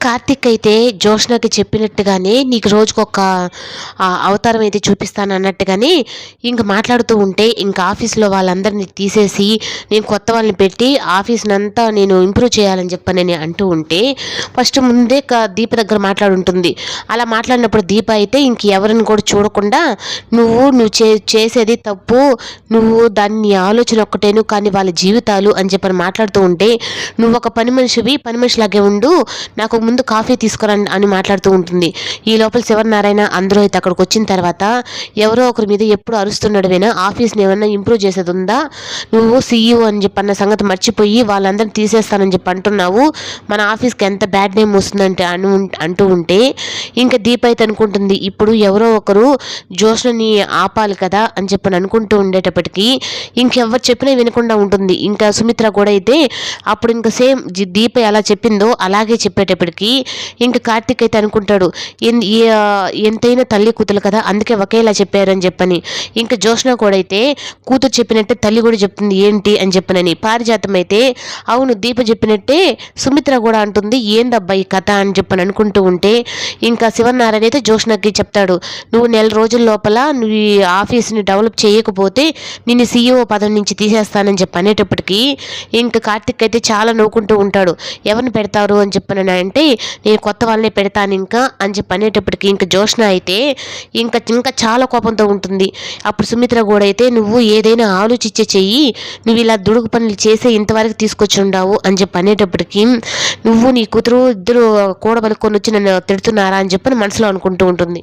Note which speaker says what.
Speaker 1: కార్తిక్ అయితే జోష్నకి చెప్పినట్టుగానే నీకు రోజుకొక అవతారం అయితే చూపిస్తాను అన్నట్టుగానే ఇంక మాట్లాడుతూ ఉంటే ఇంకా ఆఫీస్లో వాళ్ళందరినీ తీసేసి నేను కొత్త వాళ్ళని పెట్టి ఆఫీస్ని అంతా నేను ఇంప్రూవ్ చేయాలని చెప్పని అంటూ ఉంటే ఫస్ట్ ముందే క- దీప దగ్గర మాట్లాడుంటుంది. అలా మాట్లాడినప్పుడు దీప అయితే ఇంక ఎవరిని కూడా చూడకుండా నువ్వు నువ్వు చే చేసేది తప్పు నువ్వు దాన్ని ఆలోచన ఒక్కటేను కానీ వాళ్ళ జీవితాలు అని చెప్పని మాట్లాడుతూ ఉంటే నువ్వు ఒక పని మనిషివి పని మనిషిలాగే ఉండు నాకు ముందు కాఫీ తీసుకురండి అని మాట్లాడుతూ ఉంటుంది. ఈ లోపల శివనారాయణ అందరూ అయితే అక్కడికి వచ్చిన తర్వాత ఎవరో ఒకరి మీద ఎప్పుడు అరుస్తున్నాడువైనా ఆఫీస్ని ఏమన్నా ఇంప్రూవ్ చేసేది ఉందా నువ్వు సీఈఓ అని చెప్పి అన్న సంగతి మర్చిపోయి వాళ్ళందరిని తీసేస్తానని చెప్పి అంటున్నావు. మన ఆఫీస్కి ఎంత బ్యాడ్ నేమ్ వస్తుందంటే అను అంటూ ఉంటే ఇంకా దీప అయితే అనుకుంటుంది. ఇప్పుడు ఎవరో ఒకరు జోష్ని ఆపాలి కదా అని చెప్పి అనుకుంటూ ఉండేటప్పటికీ ఇంకెవరు చెప్పినా వినకుండా ఉంటుంది. ఇంకా సుమిత్ర కూడా అయితే అప్పుడు ఇంకా సేమ్ దీప ఎలా చెప్పిందో అలాగే చెప్పేటప్పటికి ఇంకా కార్తీక్ అయితే అనుకుంటాడు. ఎన్- ఎంతైనా తల్లి కూతురు కదా అందుకే ఒకేలా చెప్పారని చెప్పని. ఇంకా జోష్న కూడా అయితే కూతురు చెప్పినట్టే తల్లి కూడా చెప్తుంది ఏంటి అని చెప్పనని. పారిజాతం అయితే అవును దీప చెప్పినట్టే సుమిత్ర కూడా అంటుంది ఏందబ్బా ఈ కథ అని చెప్పని అనుకుంటూ ఉంటే ఇంకా శివనారాయణ అయితే జోష్నకి చెప్తాడు. నువ్వు నెల రోజుల లోపల నువ్వు ఈ ఆఫీస్ని డెవలప్ చేయకపోతే నేను సీఈఓ పదవి నుంచి తీసేస్తానని చెప్పి అనేటప్పటికీ ఇంకా కార్తిక్ అయితే చాలా నవ్వుకుంటూ ఉంటాడు. ఎవరిని పెడతారు అని చెప్పని అంటే నేను కొత్త వాళ్ళనే పెడతాను ఇంకా అని చెప్పి అనేటప్పటికి ఇంకా జోష్న అయితే ఇంకా ఇంకా చాలా కోపంతో ఉంటుంది. అప్పుడు సుమిత్ర కూడా అయితే నువ్వు ఏదైనా ఆలోచించే చెయ్యి నువ్వు ఇలా దుడుగు పనులు చేసే ఇంతవరకు తీసుకొచ్చి ఉండవు అని చెప్పి అనేటప్పటికి నువ్వు నీ కూతురు ఇద్దరు కూడబలుకొని వచ్చి నన్ను తిడుతున్నారా అని చెప్పి మనసులో అనుకుంటూ ఉంటుంది.